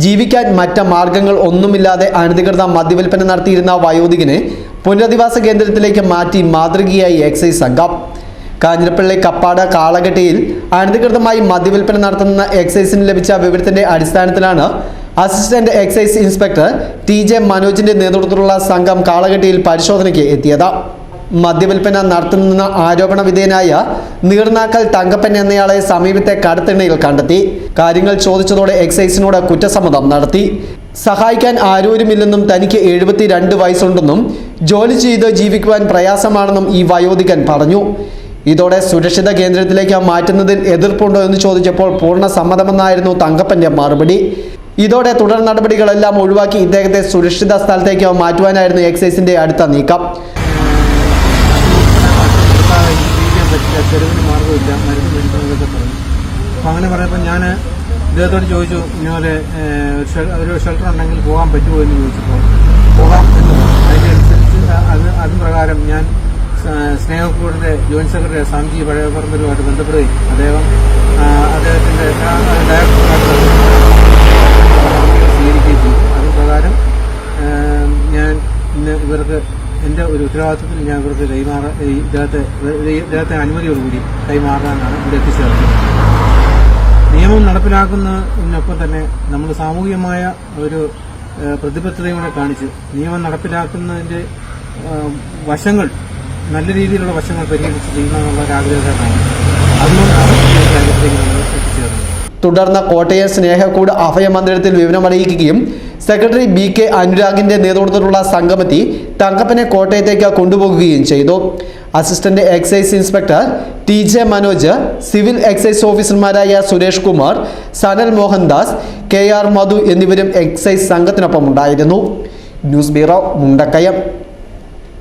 ജീവിക്കാൻ മറ്റ മാർഗങ്ങൾ ഒന്നുമില്ലാതെ അനധികൃത മദ്യവിൽപ്പന നടത്തിയിരുന്ന വയോധികനെ പുനരധിവാസ കേന്ദ്രത്തിലേക്ക് മാറ്റി മാതൃകയായി എക്സൈസ് സംഘം. കാഞ്ഞിരപ്പള്ളി കപ്പാട് കാളകെട്ടിയിൽ അനധികൃതമായി മദ്യവിൽപ്പന നടത്തുന്ന എക്സൈസിന് ലഭിച്ച വിവരത്തിന്റെ അടിസ്ഥാനത്തിലാണ് assistant excise inspector T J മനോജിന്റെ നേതൃത്വത്തിലുള്ള സംഘം കാളകെട്ടിയിൽ പരിശോധനയ്ക്ക് എത്തിയത്. മദ്യവിൽപ്പന നടത്തുന്ന ആരോപണ വിധേയനായ നീർനാക്കൽ തങ്കപ്പൻ എന്നയാളെ സമീപത്തെ കടത്തിണ്ണയിൽ കണ്ടെത്തി. കാര്യങ്ങൾ ചോദിച്ചതോടെ എക്സൈസിനോട് കുറ്റസമ്മതം നടത്തി. സഹായിക്കാൻ ആരോരുമില്ലെന്നും തനിക്ക് എഴുപത്തിരണ്ട് വയസ്സുണ്ടെന്നും ജോലി ചെയ്ത് ജീവിക്കുവാൻ പ്രയാസമാണെന്നും ഈ വയോധികൻ പറഞ്ഞു. ഇതോടെ സുരക്ഷിത കേന്ദ്രത്തിലേക്ക് മാറ്റുന്നതിൽ എതിർപ്പുണ്ടോ എന്ന് ചോദിച്ചപ്പോൾ പൂർണ സമ്മതമെന്നായിരുന്നു തങ്കപ്പന്റെ മറുപടി. ഇതോടെ തുടർ നടപടികളെല്ലാം ഒഴിവാക്കി ഇദ്ദേഹത്തെ സുരക്ഷിത സ്ഥലത്തേക്ക് മാറ്റുവാനായിരുന്നു എക്സൈസിന്റെ അടുത്ത നീക്കം. തെരുവിന് മാർഗമില്ല മരുന്ന് പറഞ്ഞു. അപ്പം അങ്ങനെ പറയുമ്പോൾ ഞാൻ ഇദ്ദേഹത്തോട് ചോദിച്ചു ഇങ്ങനെ ഒരു ഷെൽ- ഒരു ഷെൽട്ടർ ഉണ്ടെങ്കിൽ പോകാൻ പറ്റുമോ എന്ന് ചോദിച്ചപ്പോൾ പോകാം എന്ന് അതിനനുസരിച്ച് അത് അതിന് പ്രകാരം ഞാൻ സ്നേഹക്കൂടിന്റെ ജോയിന്റ് സെക്രട്ടറി സാംജി പഴയപറമ്പലുമായിട്ട് ബന്ധപ്പെടുകയും അദ്ദേഹം അദ്ദേഹത്തിന്റെ ആ, ഡയറക്ടറുമായിട്ട് സ്വീകരിക്കുകയും ചെയ്തു. പ്രകാരം ഞാൻ ഇന്ന് ഇവർക്ക് എന്റെ ഒരു ഉത്തരവാദിത്വത്തിൽ ഞാൻ ഇവർക്ക് കൈമാറാൻ ഇദ്ദേഹത്തെ ഇദ്ദേഹത്തെ അനുമതിയോടുകൂടി കൈമാറാനാണ് ഇവിടെ എത്തിച്ചേർന്നത്. നിയമം നടപ്പിലാക്കുന്നതിനൊപ്പം തന്നെ നമ്മൾ സാമൂഹികമായ ഒരു പ്രതിബദ്ധതയും കൂടെ കാണിച്ച് നിയമം നടപ്പിലാക്കുന്നതിന്റെ വശങ്ങൾ നല്ല രീതിയിലുള്ള വശങ്ങൾ പരിഗണിച്ച് ചെയ്യണമെന്നുള്ള ഒരു ആഗ്രഹമാണ്. അതുകൊണ്ടാണ് തുടർന്ന് കോട്ടയം സ്നേഹക്കൂട് അഭയമന്ദിരത്തിൽ വിവരമറിയിക്കുകയും സെക്രട്ടറി ബി കെ അനുരാഗിന്റെ നേതൃത്വത്തിലുള്ള സംഘമെത്തി തങ്കപ്പനെ കോട്ടയത്തേക്ക് കൊണ്ടുപോകുകയും ചെയ്തു. Assistant excise inspector T J Manoj civil excise ഓഫീസർമാരായ സുരേഷ് കുമാർ സനൽ മോഹൻദാസ് കെ ആർ മധു എന്നിവരും എക്സൈസ് സംഘത്തിനൊപ്പം ഉണ്ടായിരുന്നു ന്യൂസ് ബ്യൂറോ മുണ്ടക്കയം.